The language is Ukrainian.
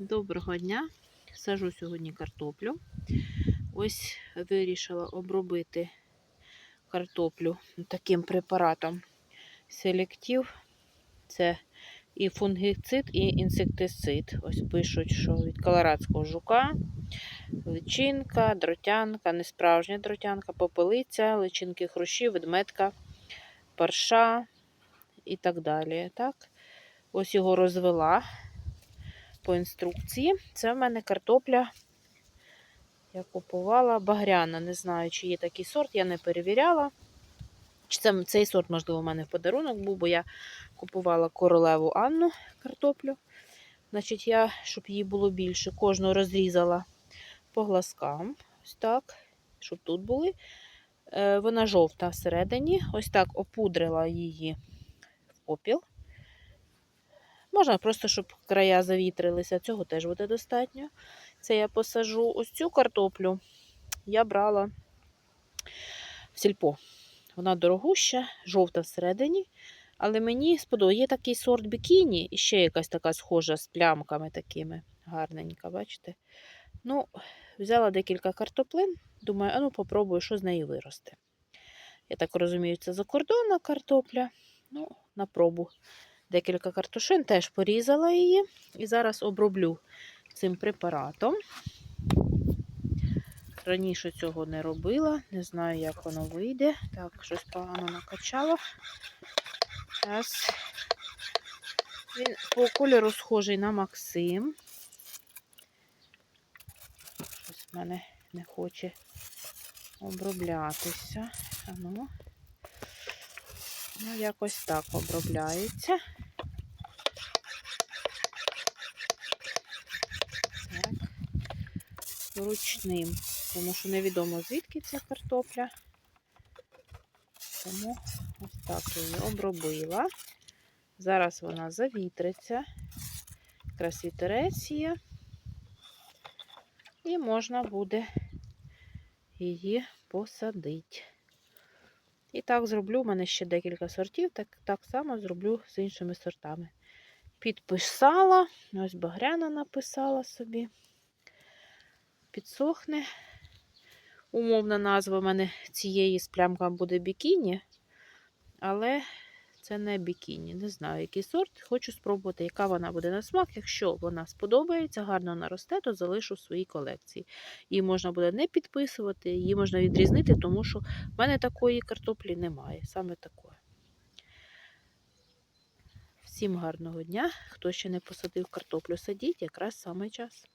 Доброго дня! Сажу сьогодні картоплю. Ось вирішила обробити картоплю таким препаратом селектив. Це і фунгіцид, і інсектицид. Ось пишуть, що від колорадського жука, личинка, дротянка, несправжня дротянка, попелиця, личинки хрущі, ведметка, парша і так далі. Так? Ось його розвела по інструкції. Це в мене картопля. Я купувала багряна. Не знаю, чи є такий сорт, я не перевіряла. Чи це, цей сорт, можливо, у мене в подарунок був, бо я купувала королеву Анну картоплю. Значить, я, щоб її було більше, кожну розрізала по глазкам. Ось так, щоб тут були. Е, Вона жовта всередині. Ось так опудрила її в попіл. Можна просто, щоб края завітрилися, цього теж буде достатньо. Це я посажу ось цю картоплю. Я брала в сільпо. Вона дорогуща, жовта всередині. Але мені сподобається. Є такий сорт бікіні, і ще якась така схожа з плямками такими. Гарненька, бачите? Ну, взяла декілька картоплин. Думаю, а ну попробую, що з неї виросте. Я так розумію, це закордонна картопля. Ну, на пробу декілька картошин, теж порізала її. І зараз оброблю цим препаратом. Раніше цього не робила, не знаю, як воно вийде. Так, щось погано накачала. Зараз. Він по кольору схожий на Максим. Щось в мене не хоче оброблятися. А ну. Ну, якось так обробляється. Ручним, тому що невідомо звідки ця картопля. Тому ось так її обробила. Зараз вона завітриться. Якраз вітерець є. І можна буде її посадити. І так зроблю. У мене ще декілька сортів, так, так само зроблю з іншими сортами. Підписала, ось багряна написала собі. Підсохне. Умовна назва в мене цієї з плямками буде бікіні, але це не бікіні. Не знаю, який сорт. Хочу спробувати, яка вона буде на смак. Якщо вона сподобається, гарно наросте, то залишу в своїй колекції. Її можна буде не підписувати, її можна відрізнити, тому що в мене такої картоплі немає. Саме такої. Всім гарного дня. Хто ще не посадив картоплю, садіть, якраз саме час.